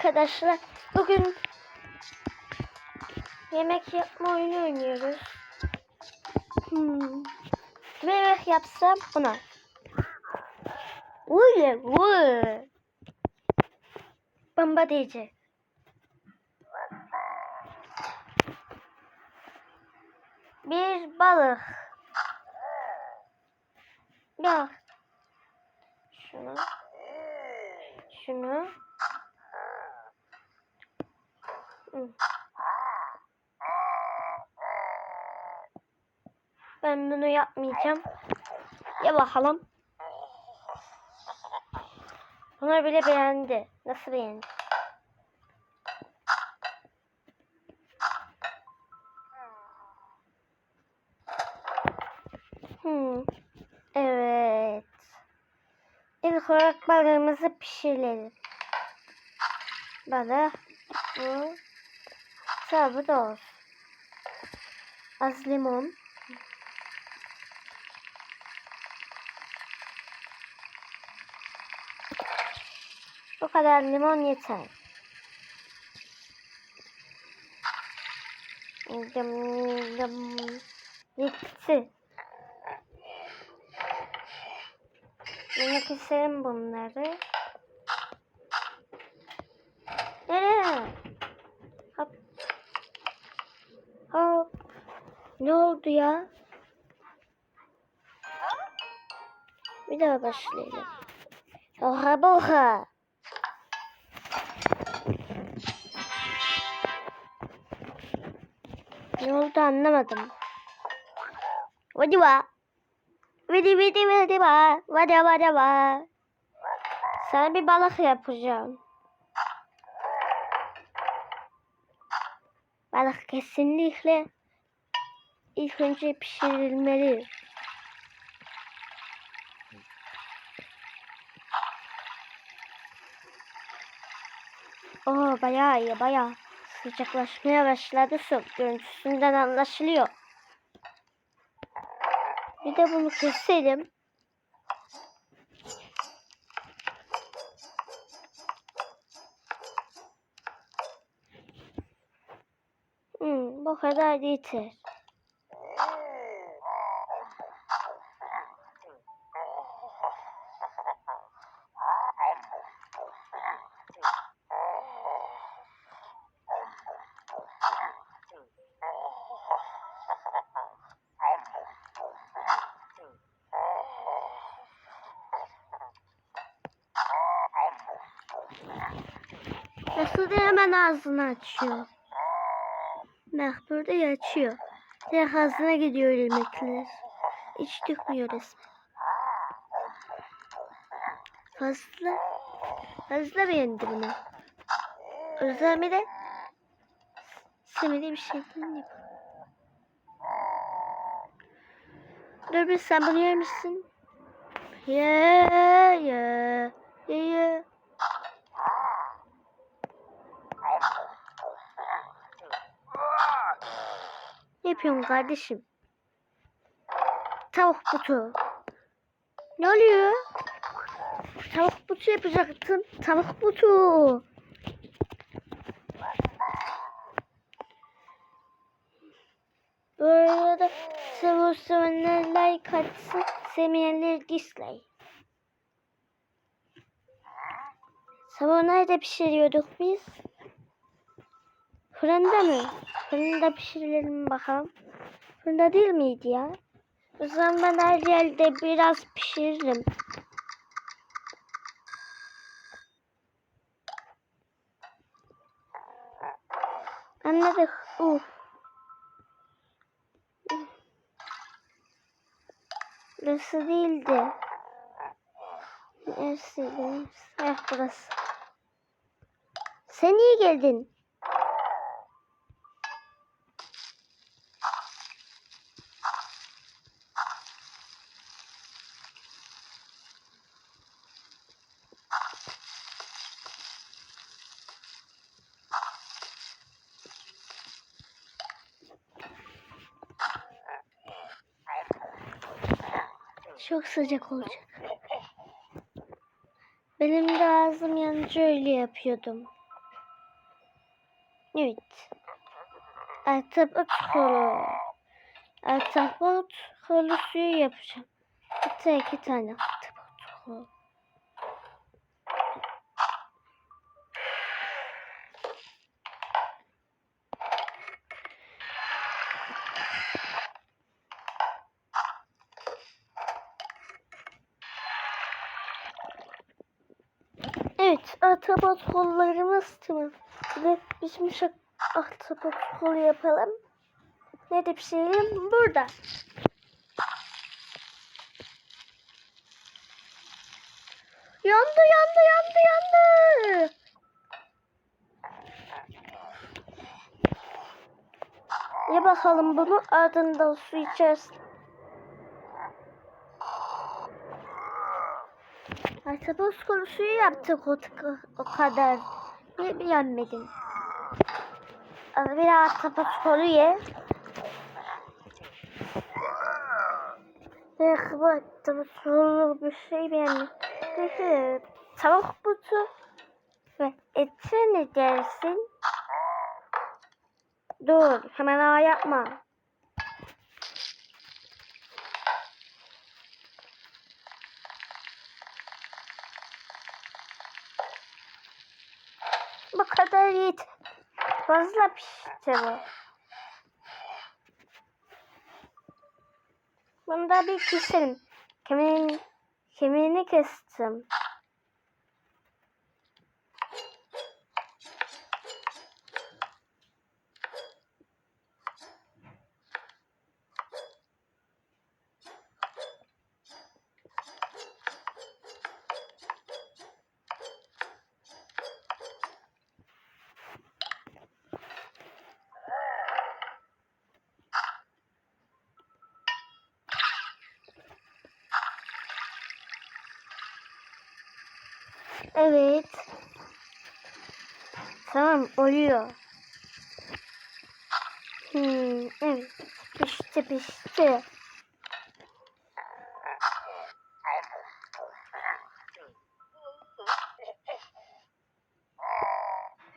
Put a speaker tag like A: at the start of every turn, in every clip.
A: arkadaşlar. Bugün yemek yapma oyunu oynuyoruz. Hmm. Ne yemek yapsam buna. Uy, uy. Bomba diyecek. Bir balık. Ya. Şunu. Şunu. Ben bunu yapmayacağım. Ya bakalım. Bunlar bile beğendi. Nasıl beğendi? Hmm. Evet. İlk olarak balığımızı pişirelim. Balık bu. Da olsun. Az limon. Bu kadar limon yeter. Dım, dım. Bitti. Yine keselim bunları. Hop. Ne oldu ya? Bir daha başlayalım. Oha boha. Ne oldu anlamadım. Hadi va. Vidi vidi vidi va. Vada vada va. Sana bir balık yapacağım. Balık kesinlikle ilk önce pişirilmeli. Oo bayağı iyi bayağı. Sıcaklaşmaya başladı su. Görüntüsünden anlaşılıyor. Bir de bunu keselim. Hmm, bu kadar yeter. Nasıl da hemen ağzını açıyor. Bak burada açıyor. Direkt ağzına gidiyor yemekler. Hiç dökmüyor resmen. Fazla fazla beğendi bunu. Özlemi de sevmediği bir şey değil. Dur sen bunu yer misin? Ye ye ye ye. Yapıyorsun kardeşim? Tavuk butu. Ne oluyor? Tavuk butu yapacaktım. Tavuk butu. Bu arada seviyor sevenler like atsın. Sevmeyenler dislike. Sabah nerede pişiriyorduk biz? Fırında mı? Fırında pişirelim bakalım. Fırında değil miydi ya? O zaman ben her yerde biraz pişiririm. Anladık. Uf. Burası değildi. Neresiydi? Eh burası. Sen iyi geldin. Çok sıcak olacak. Benim de ağzım yanınca öyle yapıyordum. Evet. Ahtapot kolu. Ahtapot kolu suyu yapacağım. Hatta iki tane ahtapot kolu. Evet, ahtapot kollarımız tamam. Ve bizim şu ahtapot kolu yapalım. Nerede pişirelim? Burada. Yandı, yandı, yandı, yandı. Ye bakalım bunu ardından su içersin. Ahtapot kolu suyu yaptık o, o kadar. Niye beğenmedin? Bir ahtapot kolu ye. Bu ahtapot kolu bir şey beğendim. Peki tavuk butu ve eti ne dersin? Dur hemen ağa yapma. Bu kadar yeter. Fazla pişti bu. Bunu da bir keselim. Kemiğin, kemiğini kestim. Evet. Tamam oluyor. Hmm, evet. Pişti pişti.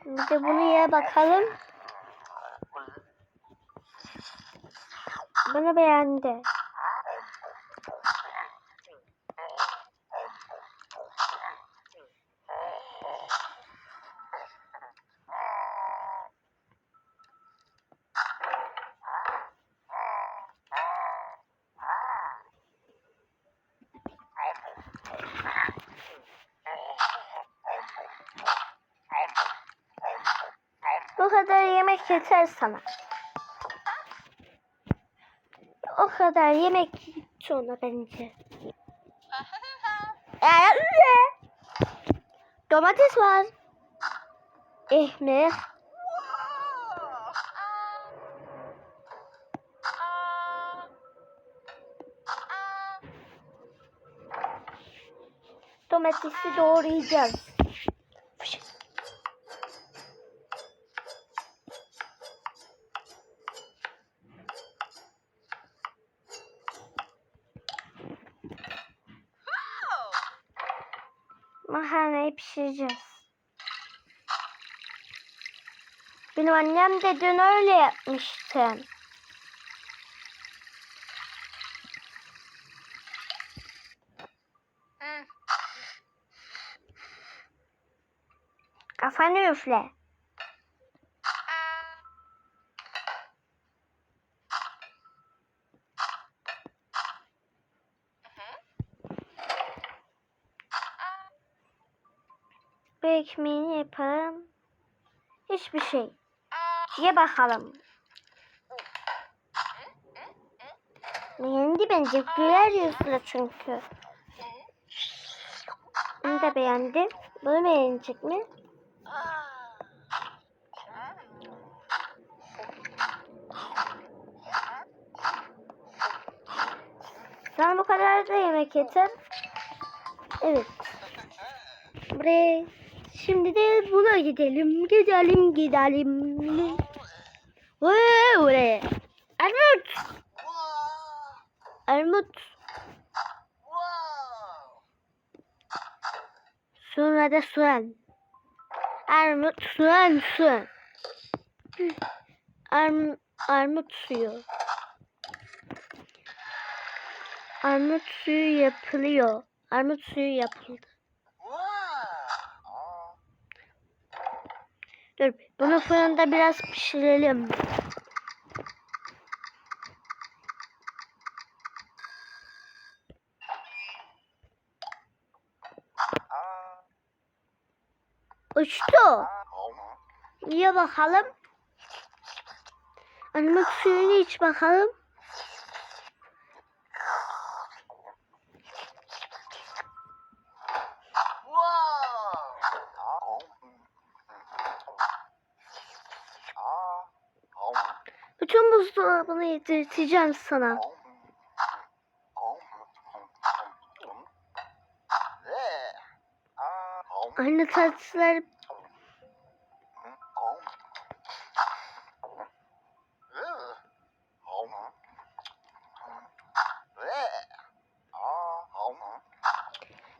A: Bir de bunu ye bakalım. Bunu beğendi. Bu kadar yemek yeter sana. O kadar yemek sonra bence. Ee, Domates var. Ekmek. Domatesi doğrayacağız. Makarnayı pişireceğiz. Benim annem de dün öyle yapmıştı. Kafanı üfle. Bir ekmeğini yapalım. Hiçbir şey. Ye bakalım. Beğendi bence. Güler yüzlü çünkü. Bunu da beğendi. Bunu beğenecek mi? Sana bu kadar da yemek yeter. Evet. Buraya şimdi de buna gidelim. Gidelim gidelim. Oraya. Armut. Armut. Sonra da soğan. Armut, soğan, soğan. Arm, armut suyu. Armut suyu yapılıyor. Armut suyu yapıldı. Dur bunu fırında biraz pişirelim. Uçtu. Ye bakalım. Armut suyunu iç bakalım. Bütün buzdolabını yedirteceğim sana. Aynı tatlılar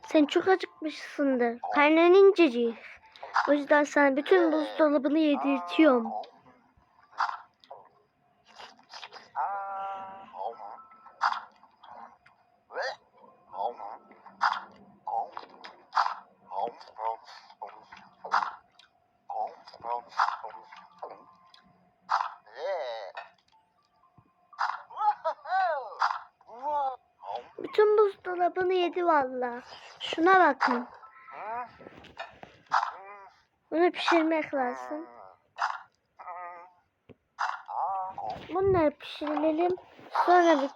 A: sen çok acıkmışsındır. Karnın incecik. O yüzden sana bütün buzdolabını yedirtiyorum. Bütün buzdolabını yedi valla. Şuna bakın. Bunu pişirmek lazım. Bunları pişirelim. Sonra.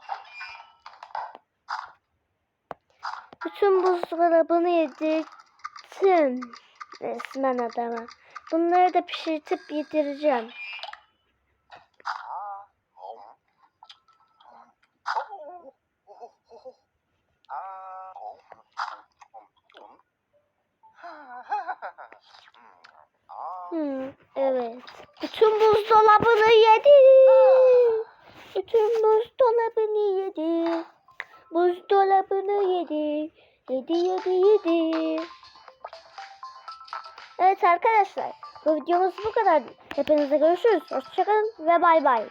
A: Bütün buzdolabını yedirttim. Resmen adama. Bunları da pişirtip yedireceğim. Hmm, evet. Bütün buzdolabını yedi. Bütün buzdolabını yedi. Buzdolabını yedi. Yedi yedi yedi. Evet arkadaşlar. Bu videomuz bu kadar. Hepinize görüşürüz. Hoşçakalın ve bay bay.